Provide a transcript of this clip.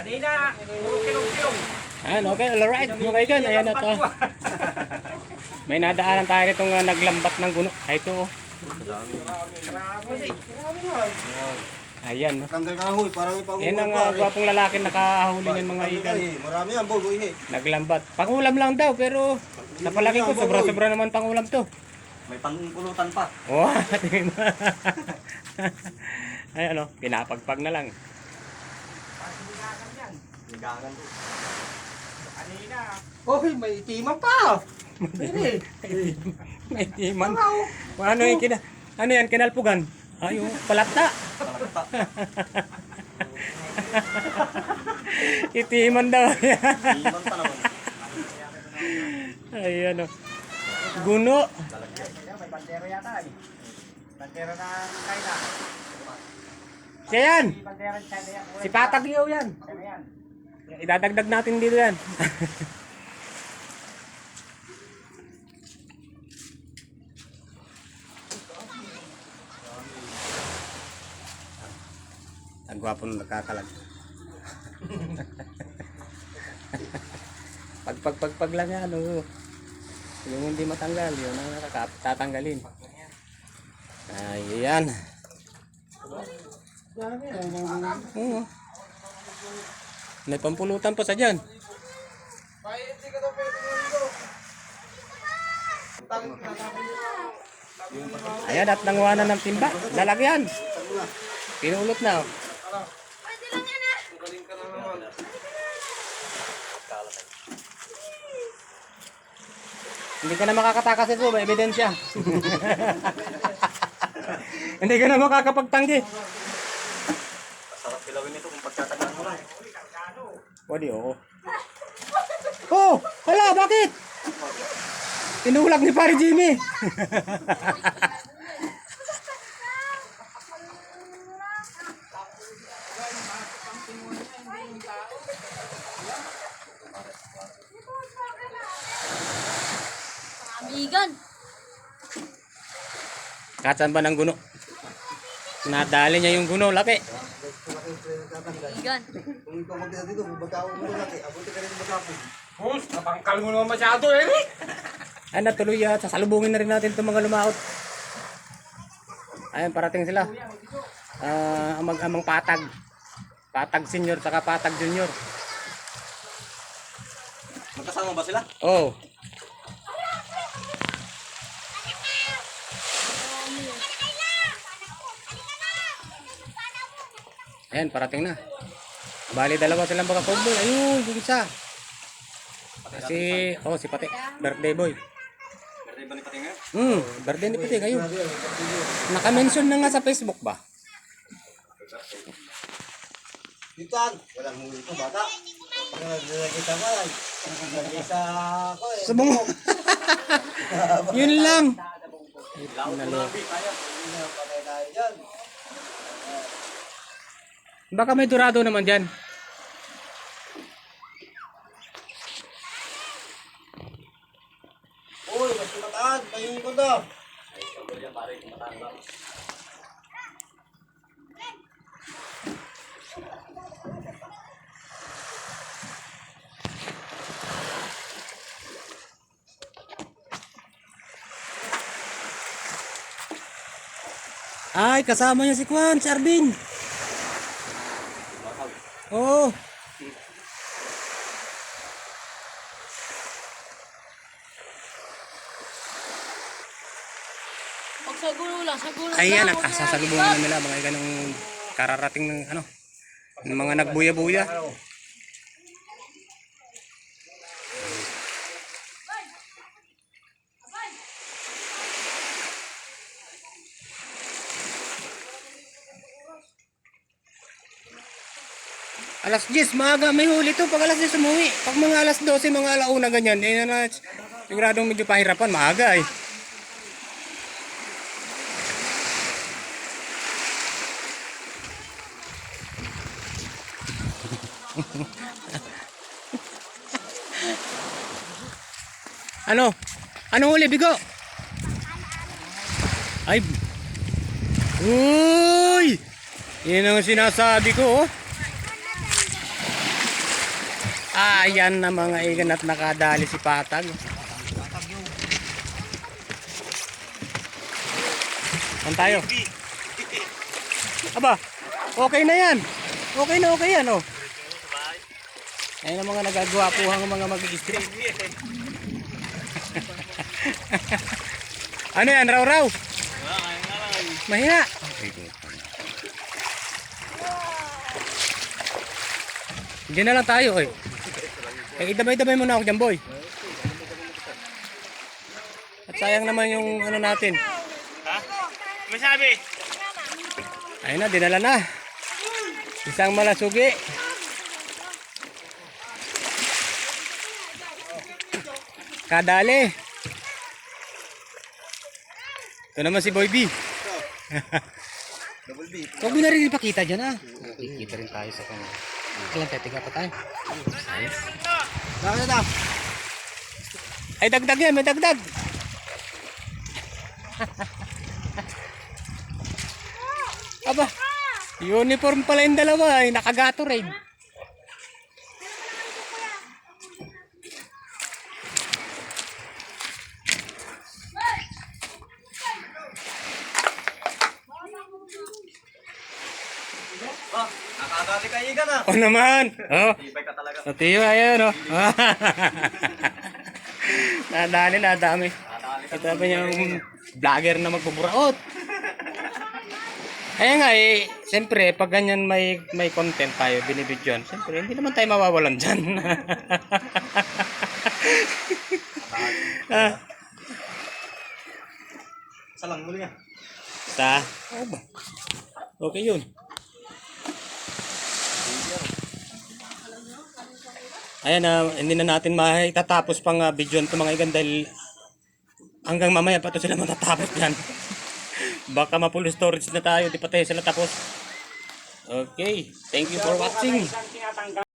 Kanina, kilong-kilong. Ayan, okay, alright. Mga kaigan, ayan na to. May nadaanan tayo itong uh, naglambat ng guno. Ay, ito. oh. Ayan. no. Tanggal kahoy, parang ipag Yan ang uh, gwapong lalaki nakahuli ng mga igan. Marami yan, boy, boy. eh. Naglambat. Pangulam lang daw, pero napalaki ko, sobra-sobra naman pangulam to. May pangpulutan pa. Wow, tingin mo. Ay, ano, pinapagpag na lang. Ligangan to. Kanina, Okay, may itiman pa. Hindi. May timan. Ano yung kina, ano yan, kinalpugan? Ay, yung palata. Palagta. Itiman daw. Itiman pa naman. Ay, ano. Guno. may bandera yata eh. Bandera ng China. Siya yan. Si Patag Liyaw yan. China yan. Idadagdag natin dito yan. Ang gwapo nung nagkakalag. pag pag pag pag lang yan, oh. Yung hindi matanggal, yun ang nakaka- tatanggalin. Ayan. Oo. May pampulutan pa sa dyan. Ayan, at nanguha na ng timba. Lalagyan. Pinulot na. oh. Hindi ka na makakatakas ito, may ebidensya. Hindi ka na makakapagtanggi. Sarap kilawin ito kung pagtatagaan mo lang. Pwede, oo. Oh! Hala, bakit? Tinulak ni Pare Jimmy. Amigan. Katsan ba ng guno? Nadali niya yung guno, laki. Amigan. Kung ikaw magdala dito, magkakaon mo lang eh. Abuti ka rin magkapon. Boss, napangkal mo naman masyado eh. Ay, natuloy at sasalubungin na rin natin itong mga lumaot. Ayan, parating sila. Ah, ang mag-amang patag. Patag senior, saka patag junior. Magkasama ba sila? Oh. Ayan, parating na. Bali, dalawa silang baka football. Ayun, yung isa. Si, oh, si Pati. Birthday boy. Birthday ba ni Pati ngayon? Hmm, birthday ni Pati. Ayun. Naka-mention na nga sa Facebook ba? Ditan! Walang huli ito, bata. Ako eh. Sa bungo. Yun lang. Laot mo na, Bi, kaya. Hindi na patay tayo dyan. Baka may durado naman dyan. Uy, mas mataan. Pahingin ko daw. Ay, kasama niya si Kwan, si Arvin. Oo. Pag sa gulo lang, sa gulo Ayan, lang. ang sasalubungan na nila mga ganong kararating ng ano, ng mga nagbuya-buya. Alas 10, maaga may huli to pag alas 10 umuwi. Pag mga alas 12, mga alauna ganyan, eh na siguradong medyo pahirapan, maaga eh. Ano? Ano huli, bigo? Ay. Uy! Yan ang sinasabi ko, oh. Ayan na mga igan at nakadali si Patag. Saan tayo? Aba, okay na yan. Okay na okay yan, oh. Ayun ang mga nagagawa po ang mga mag-isip. ano yan, raw-raw? Mahina. Diyan na lang tayo, eh. Eh, idabay-dabay muna ako dyan, boy. At sayang naman yung ano natin. Masabi. Ayun na, dinala na. Isang malasugi. Kadali. Ito naman si Boy B. Double B. Huwag mo na rin ipakita dyan ah. Kikita rin tayo sa kanya. Kailan tetiga pa tayo? Ayos. Bakit na? Ay dagdag yan, may dagdag. Aba, uniform pala yung dalawa ay nakagatorade. Ah, nakakadali ka iga na. O naman. Oh. O tiyo, ayun o. nadali, nadami. Ito pa yung vlogger na magpupuraot. Kaya nga eh, siyempre, pag ganyan may, may content tayo, binibidyon, siyempre, hindi naman tayo mawawalan dyan. ah, Isa lang muli nga. sa? Oh? Okay yun. Ayan na, hindi na natin maitatapos pang uh, video ito mga igan dahil hanggang mamaya pa ito sila matatapos dyan. Baka mapulo storage na tayo, di pa tayo sila tapos. Okay, thank you for watching.